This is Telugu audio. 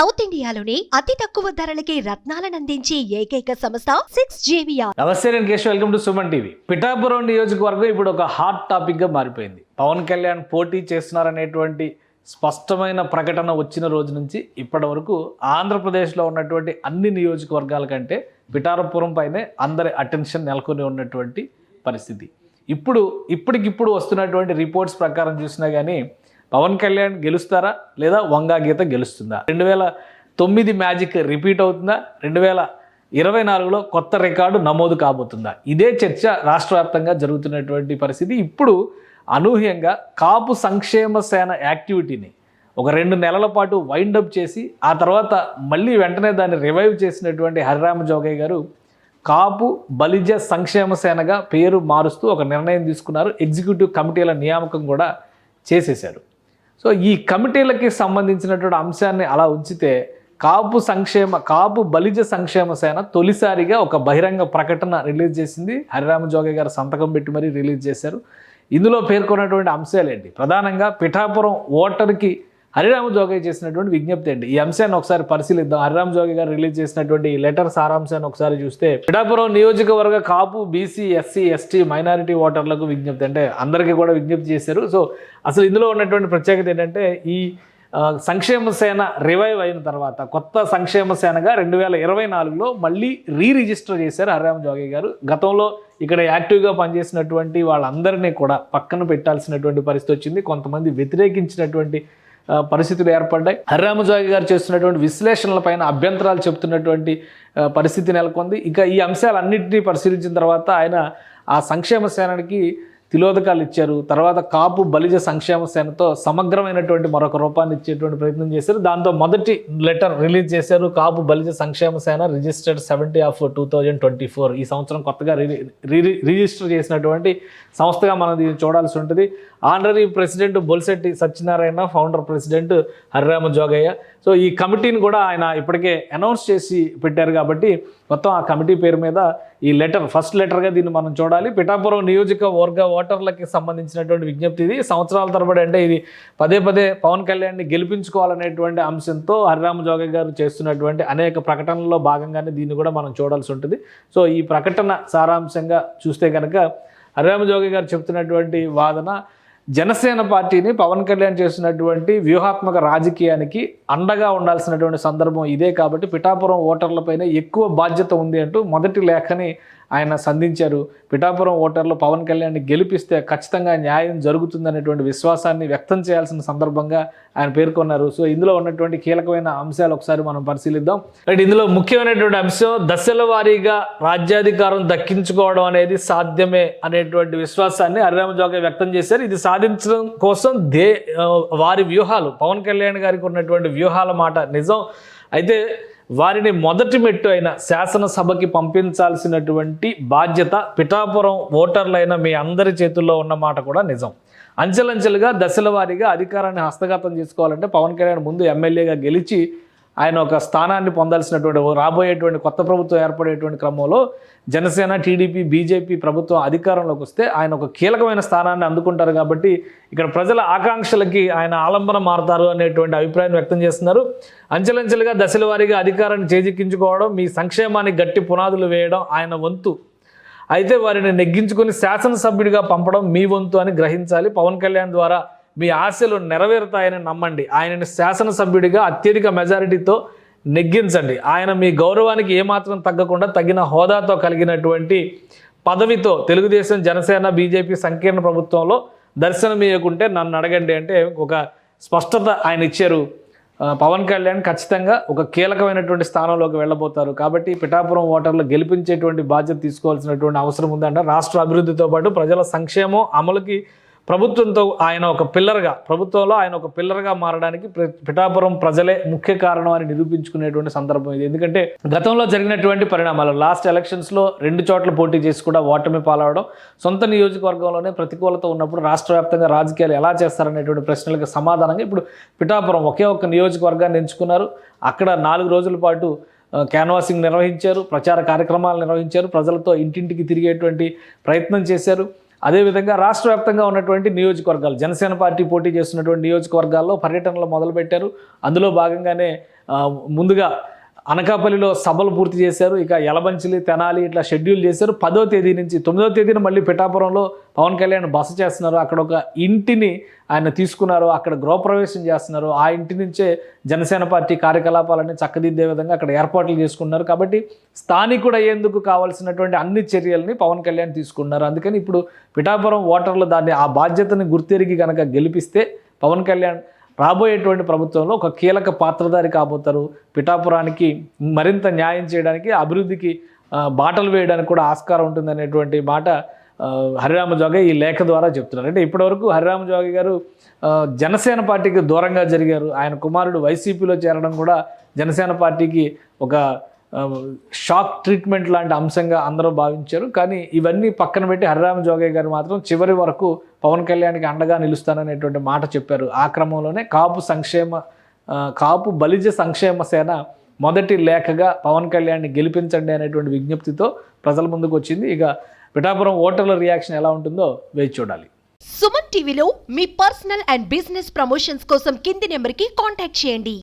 సౌత్ ఇండియాలోని అతి తక్కువ ధరలకి రత్నాలనందించే ఏకైక సంస్థ సిక్స్ జేవియా నమస్తే నేను Kesh welcome to Suman TV. Pithapuram నియోజకవర్గం ఇప్పుడు ఒక హాట్ టాపిక్గా మారిపోయింది. పవన్ కళ్యాణ్ పోటీ చేస్తున్నారనేటువంటి స్పష్టమైన ప్రకటన వచ్చిన రోజు నుంచి ఇప్పటి వరకు ఆంధ్రప్రదేశ్లో ఉన్నటువంటి అన్ని నియోజకవర్గాల కంటే పిఠాపురం పైనే అందరి అటెన్షన్ నెలకొని ఉన్నటువంటి పరిస్థితి. ఇప్పుడు ఇప్పటికిప్పుడు వస్తున్నటువంటి రిపోర్ట్స్ ప్రకారం చూసినా కానీ పవన్ కళ్యాణ్ గెలుస్తారా లేదా వంగా గీత గెలుస్తుందా? రెండు వేల తొమ్మిది మ్యాజిక్ రిపీట్ అవుతుందా? రెండు వేల ఇరవై నాలుగులో కొత్త రికార్డు నమోదు కాబోతుందా? ఇదే చర్చ రాష్ట్ర వ్యాప్తంగా జరుగుతున్నటువంటి పరిస్థితి. ఇప్పుడు అనూహ్యంగా కాపు సంక్షేమ సేన యాక్టివిటీని ఒక రెండు నెలల పాటు వైండప్ చేసి ఆ తర్వాత మళ్ళీ వెంటనే దాన్ని రివైవ్ చేసినటువంటి హరిరామ జోగయ్య గారు కాపు బలిజ సంక్షేమ సేనగా పేరు మారుస్తూ ఒక నిర్ణయం తీసుకున్నారు. ఎగ్జిక్యూటివ్ కమిటీల నియామకం కూడా చేసేశారు సో ఈ కమిటీలకి సంబంధించినటువంటి అంశాన్ని అలా ఉంచితే కాపు సంక్షేమ కాపు బలిజ సంక్షేమ సేన తొలిసారిగా ఒక బహిరంగ ప్రకటన రిలీజ్ చేసింది. హరిరామ జోగి గారు సంతకం పెట్టి మరీ రిలీజ్ చేశారు. ఇందులో పేర్కొన్నటువంటి అంశాలేంటి? ప్రధానంగా పిఠాపురం ఓటర్కి హరిరామ జోగయ్య చేసినటువంటి విజ్ఞప్తి అండి. ఈ అంశాన్ని ఒకసారి పరిశీలిద్దాం. హరిరామ జోగి గారు రిలీజ్ చేసినటువంటి ఈ లెటర్ సారాంశాన్ని ఒకసారి చూస్తే పిఠాపురం నియోజకవర్గ Kapu BC SC ST minority ఓటర్లకు విజ్ఞప్తి అంటే అందరికీ కూడా విజ్ఞప్తి చేశారు. సో అసలు ఇందులో ఉన్నటువంటి ప్రత్యేకత ఏంటంటే ఈ సంక్షేమ సేన రివైవ్ అయిన తర్వాత కొత్త సంక్షేమ సేనగా రెండు వేల ఇరవై నాలుగులో మళ్ళీ రీ రిజిస్టర్ చేశారు హరిరామ జోగి గారు. గతంలో ఇక్కడ యాక్టివ్గా పనిచేసినటువంటి వాళ్ళందరినీ కూడా పక్కన పెట్టాల్సినటువంటి పరిస్థితి వచ్చింది. కొంతమంది వ్యతిరేకించినటువంటి పరిస్థితులు ఏర్పడ్డాయి. హరిరామజాగి గారు చేస్తున్నటువంటి విశ్లేషణల పైన అభ్యంతరాలు చెప్తున్నటువంటి పరిస్థితి నెలకొంది. ఇక ఈ అంశాలన్నింటినీ పరిశీలించిన తర్వాత ఆయన ఆ సంక్షేమ సేనకి తిలోదకాలు ఇచ్చారు. తర్వాత కాపు బలిజ సంక్షేమ సేనతో సమగ్రమైనటువంటి మరొక రూపాన్ని ఇచ్చేటువంటి ప్రయత్నం చేశారు. దాంతో మొదటి లెటర్ రిలీజ్ చేశారు. Kapu Balija Sankshema Sena registered seventy of two thousand twenty four. ఈ సంవత్సరం కొత్తగా రి రి- రిజిస్టర్ చేసినటువంటి సంస్థగా మనం దీన్ని చూడాల్సి ఉంటుంది. Honorary president Bolisetti Satyanarayana founder president Harirama Jogaiah. So ఈ కమిటీని కూడా ఆయన ఇప్పటికే అనౌన్స్ చేసి పెట్టారు కాబట్టి మొత్తం ఆ కమిటీ పేరు మీద ఈ లెటర్ ఫస్ట్ లెటర్గా దీన్ని మనం చూడాలి. పిఠాపురం నియోజకవర్గ ఓటర్లకి సంబంధించినటువంటి విజ్ఞప్తి ఇది. సంవత్సరాల తరబడి అంటే ఇది పదే పదే పవన్ కళ్యాణ్ని గెలిపించుకోవాలనేటువంటి అంశంతో హరిరామ జోగయ్య గారు చేస్తున్నటువంటి అనేక ప్రకటనల్లో భాగంగానే దీన్ని కూడా మనం చూడాల్సి ఉంటుంది. సో ఈ ప్రకటన సారాంశంగా చూస్తే కనుక హరిరామ జోగి గారు చెప్తున్నటువంటి వాదన జనసేన పార్టీని పవన్ కళ్యాణ్ చేసినటువంటి వ్యూహాత్మక రాజకీయానికి అండగా ఉండాల్సినటువంటి సందర్భం ఇదే కాబట్టి పిఠాపురం ఓటర్లపైన ఎక్కువ బాధ్యత ఉంది అంటూ మొదటి లేఖని ఆయన సంధించారు. పిఠాపురం ఓటర్లు పవన్ కళ్యాణ్ని గెలిపిస్తే ఖచ్చితంగా న్యాయం జరుగుతుందనేటువంటి విశ్వాసాన్ని వ్యక్తం చేయాల్సిన సందర్భంగా ఆయన పేర్కొన్నారు. సో ఇందులో ఉన్నటువంటి కీలకమైన అంశాలు ఒకసారి మనం పరిశీలిద్దాం. రైట్ ఇందులో ముఖ్యమైనటువంటి అంశం దశల వారీగా రాజ్యాధికారం దక్కించుకోవడం అనేది సాధ్యమే అనేటువంటి విశ్వాసాన్ని హరిరామ జోగ వ్యక్తం చేశారు. ఇది సాధించడం కోసం దే వారి వ్యూహాలు పవన్ కళ్యాణ్ గారికి ఉన్నటువంటి వ్యూహాల మాట నిజం. అయితే వారిని మొదటి మెట్టు అయిన శాసనసభకి పంపించాల్సినటువంటి బాధ్యత పిఠాపురం ఓటర్లైన మీ అందరి చేతుల్లో ఉన్న మాట కూడా నిజం. అంచెలంచెలుగా దశల వారీగా అధికారాన్ని హస్తగతం చేసుకోవాలంటే పవన్ కళ్యాణ్ ముందు ఎమ్మెల్యేగా గెలిచి ఆయన ఒక స్థానాన్ని పొందాల్సినటువంటి రాబోయేటువంటి కొత్త ప్రభుత్వం ఏర్పడేటువంటి క్రమంలో జనసేన టీడీపీ బీజేపీ ప్రభుత్వం అధికారంలోకి వస్తే ఆయన ఒక కీలకమైన స్థానాన్ని అందుకుంటారు కాబట్టి ఇక్కడ ప్రజల ఆకాంక్షలకి ఆయన ఆలంబన మారతారు అనేటువంటి అభిప్రాయం వ్యక్తం చేస్తున్నారు. అంచెలంచెలుగా దశల వారీగా అధికారాన్ని చేజిక్కించుకోవడం మీ సంక్షేమానికి గట్టి పునాదులు వేయడం ఆయన వంతు. అయితే వారిని నెగ్గించుకుని శాసనసభ్యుడిగా పంపడం మీ వంతు అని గ్రహించాలి. పవన్ కళ్యాణ్ ద్వారా మీ ఆశలు నెరవేరుతాయని నమ్మండి. ఆయనని శాసనసభ్యుడిగా అత్యధిక మెజారిటీతో నెగ్గించండి. ఆయన మీ గౌరవానికి ఏమాత్రం తగ్గకుండా తగిన హోదాతో కలిగినటువంటి పదవితో తెలుగుదేశం జనసేన బీజేపీ సంకీర్ణ ప్రభుత్వంలో దర్శనం ఇవ్వకుంటే నన్ను అడగండి అంటే ఒక స్పష్టత ఆయన ఇచ్చారు. పవన్ కళ్యాణ్ ఖచ్చితంగా ఒక కీలకమైనటువంటి స్థానంలోకి వెళ్ళబోతారు. కాబట్టి పిఠాపురం ఓటర్లు గెలిపించేటువంటి బాధ్యత తీసుకోవాల్సినటువంటి అవసరం ఉందంట. రాష్ట్ర అభివృద్ధితో పాటు ప్రజల సంక్షేమం అమలుకి ప్రభుత్వంతో ఆయన ఒక పిల్లర్గా ప్రభుత్వంలో ఆయన ఒక పిల్లర్గా మారడానికి పిఠాపురం ప్రజలే ముఖ్య కారణం అని నిరూపించుకునేటువంటి సందర్భం ఇది. ఎందుకంటే గతంలో జరిగినటువంటి పరిణామాలు లాస్ట్ ఎలక్షన్స్లో రెండు చోట్ల పోటీ చేసి కూడా ఓటమి పాలవడం సొంత నియోజకవర్గంలోనే ప్రతికూలత ఉన్నప్పుడు రాష్ట్ర వ్యాప్తంగా రాజకీయాలు ఎలా చేస్తారనేటువంటి ప్రశ్నలకు సమాధానంగా ఇప్పుడు పిఠాపురం ఒకే ఒక్క నియోజకవర్గాన్ని ఎంచుకున్నారు. అక్కడ నాలుగు రోజుల పాటు క్యాన్వాసింగ్ నిర్వహించారు ప్రచార కార్యక్రమాలు నిర్వహించారు ప్రజలతో ఇంటింటికి తిరిగేటువంటి ప్రయత్నం చేశారు. అదేవిధంగా రాష్ట్ర వ్యాప్తంగా ఉన్నటువంటి నియోజకవర్గాలు జనసేన పార్టీ పోటీ చేస్తున్నటువంటి నియోజకవర్గాల్లో పర్యటనలు మొదలుపెట్టారు. అందులో భాగంగానే ముందుగా అనకాపల్లిలో సభలు పూర్తి చేశారు. ఇక యలబంచిలి తెనాలి ఇట్లా షెడ్యూల్ చేశారు. పదో తేదీ నుంచి తొమ్మిదో తేదీన మళ్ళీ పిఠాపురంలో పవన్ కళ్యాణ్ బస చేస్తున్నారు. అక్కడ ఒక ఇంటిని ఆయన తీసుకున్నారు. అక్కడ గృహప్రవేశం చేస్తున్నారు. ఆ ఇంటి నుంచే జనసేన పార్టీ కార్యకలాపాలన్నీ చక్కదిద్దే విధంగా అక్కడ ఏర్పాట్లు చేసుకున్నారు కాబట్టి స్థానికుడు అయ్యేందుకు కావాల్సినటువంటి అన్ని చర్యల్ని పవన్ కళ్యాణ్ తీసుకున్నారు. అందుకని ఇప్పుడు పిఠాపురం ఓటర్లు దాన్ని ఆ బాధ్యతని గుర్తెరిగి కనుక గెలిపిస్తే పవన్ కళ్యాణ్ రాబోయేటువంటి ప్రభుత్వంలో ఒక కీలక పాత్రధారి కాబోతారు. పిఠాపురానికి మరింత న్యాయం చేయడానికి అభివృద్ధికి బాటలు వేయడానికి కూడా ఆస్కారం ఉంటుందనేటువంటి మాట ఆ, హరిరామ ఈ లేఖ ద్వారా చెప్తున్నారు. అంటే ఇప్పటివరకు హరిరామ జోగి గారు జనసేన పార్టీకి దూరంగా జరిగారు. ఆయన కుమారుడు వైసీపీలో చేరడం కూడా జనసేన పార్టీకి ఒక షాక్ ట్రీట్మెంట్ లాంటి అంశంగా అందరూ భావించారు. కానీ ఇవన్నీ పక్కన పెట్టి హరిరామ జోగయ్య గారు మాత్రం చివరి వరకు పవన్ కళ్యాణ్కి అండగా నిలుస్తాననేటువంటి మాట చెప్పారు. ఆ క్రమంలోనే కాపు సంక్షేమ కాపు బలిజ సంక్షేమ సేన మొదటి లేఖగా పవన్ కళ్యాణ్ని గెలిపించండి అనేటువంటి విజ్ఞప్తితో ప్రజల ముందుకు వచ్చింది. ఇక పిఠాపురం ఓటర్ల రియాక్షన్ ఎలా ఉంటుందో వేచి చూడాలి. సుమన్ టీవీలో మీ పర్సనల్ అండ్ బిజినెస్ ప్రమోషన్స్ కోసం కింది నెంబర్కి కాంటాక్ట్ చేయండి.